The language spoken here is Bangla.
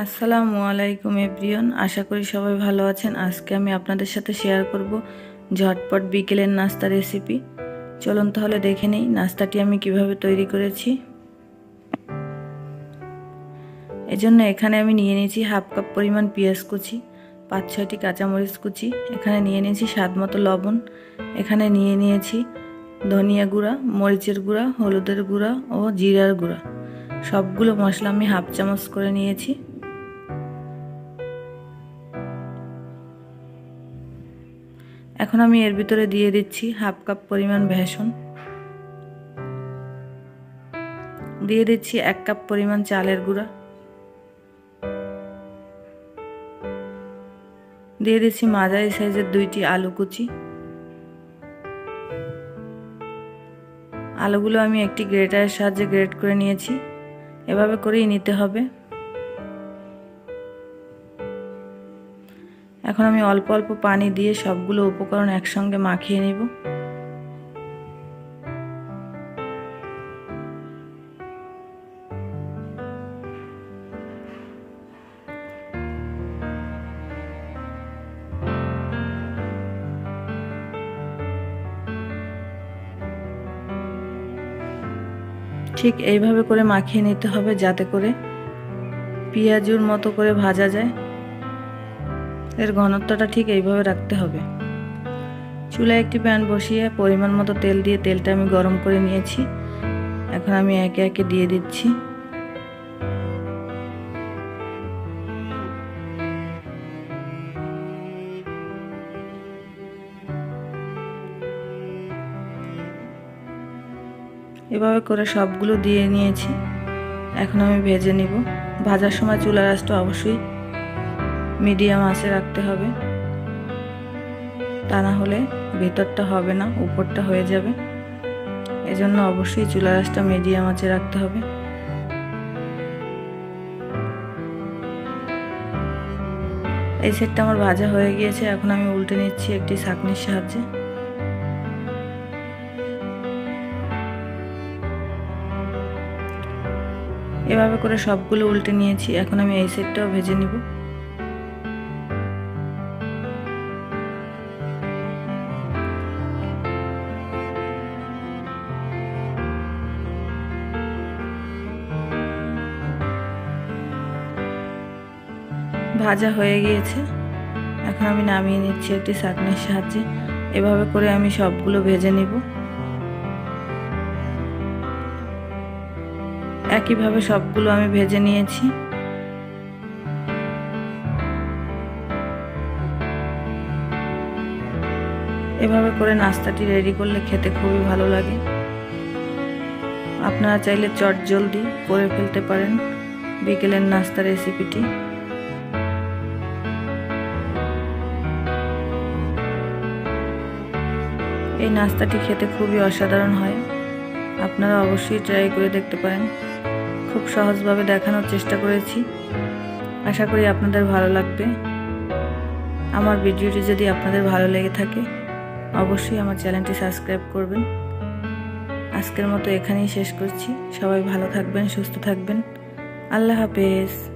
আসসালামু আলাইকুম এভরিয়ন আশা করি সবাই ভালো আছেন। আজকে আমি আপনাদের সাথে শেয়ার করব ঝটপট বিকেলের নাস্তা রেসিপি। চলুন তাহলে দেখে নিই নাস্তাটি আমি কীভাবে তৈরি করেছি। এজন্য এখানে আমি নিয়ে নিয়েছি হাফ কাপ পরিমাণ পেঁয়াজ কুচি, পাঁচ ছয়টি কাঁচামরিচ কুচি, এখানে নিয়ে নিয়েছি স্বাদ মতো লবণ, এখানে নিয়ে নিয়েছি ধনিয়া গুঁড়া, মরিচের গুঁড়া, হলুদের গুঁড়া ও জিরার গুঁড়া। সবগুলো মশলা আমি হাফ চামচ করে নিয়েছি। এখন আমি এর ভিতরে দিয়ে দিচ্ছি হাফ কাপ পরিমাণ ভেষণ দিয়ে দিচ্ছি এক কাপ পরিমাণ চালের গুঁড়া। দিয়ে দিচ্ছি মাঝারি সাইজের দুইটি আলু কুচি। আলুগুলো আমি একটি গ্রেটারের সাহায্যে গ্রেট করে নিয়েছি। এভাবে করেই নিতে হবে। এখন আমি অল্প অল্প পানি দিয়ে সবগুলো উপকরণ একসঙ্গে মাখিয়ে নিব। ঠিক এইভাবে করে মাখিয়ে নিতে হবে যাতে করে পেঁয়াজুর মতো করে ভাজা যায়। এর ঘনত্বটা ঠিক এইভাবে রাখতে হবে। চুলায় একটি প্যান বসিয়ে পরিমাণ মতো তেল দিয়ে তেলটা আমি গরম করে নিয়েছি। এখন আমি একে একে দিয়ে দিচ্ছি। এভাবে করে সবগুলো দিয়ে নিয়েছি। এখন আমি ভেজে নিব। ভাজার সময় চুলার আঁচটা অবশ্যই মিডিয়াম আঁচে রাখতে হবে। তা না হলে ভেতরটা হবে না, উপরটা হয়ে যাবে। এজন্য অবশ্যই চুলা আঁচটা মিডিয়াম আঁচে রাখতে হবে। এই সেটটা আমার ভাজা হয়ে গিয়েছে, এখন আমি উল্টে নিচ্ছি একটি ছাঁকনির সাহায্যে। এভাবে করে সবগুলো উল্টে নিয়েছি, এখন আমি এই সেটটাও ভেজে নিব। ভাজা হয়ে গিয়েছে। এখন আমি নামিয়ে নিচ্ছি একটি শাকনির সাহায্যে। এভাবে করে আমি সবগুলো ভেজে নিব। একইভাবে সবগুলো আমি ভেজে নিয়েছি। এভাবে করে নাস্তাটি রেডি করলে খেতে খুবই ভালো লাগে। আপনারা চাইলে চট জলদি করে ফেলতে পারেন বিকেলের নাস্তা রেসিপিটি। এই নাস্তাটি খেতে খুবই অসাধারণ হয়। আপনারা অবশ্যই ট্রাই করে দেখতে পারেন। খুব সহজভাবে দেখানোর চেষ্টা করেছি। আশা করি আপনাদের ভালো লাগবে। আমার ভিডিওটি যদি আপনাদের ভালো লেগে থাকে, অবশ্যই আমার চ্যানেলটি সাবস্ক্রাইব করবেন। আজকের মতো এখানেই শেষ করছি। সবাই ভালো থাকবেন, সুস্থ থাকবেন। আল্লাহ হাফেজ।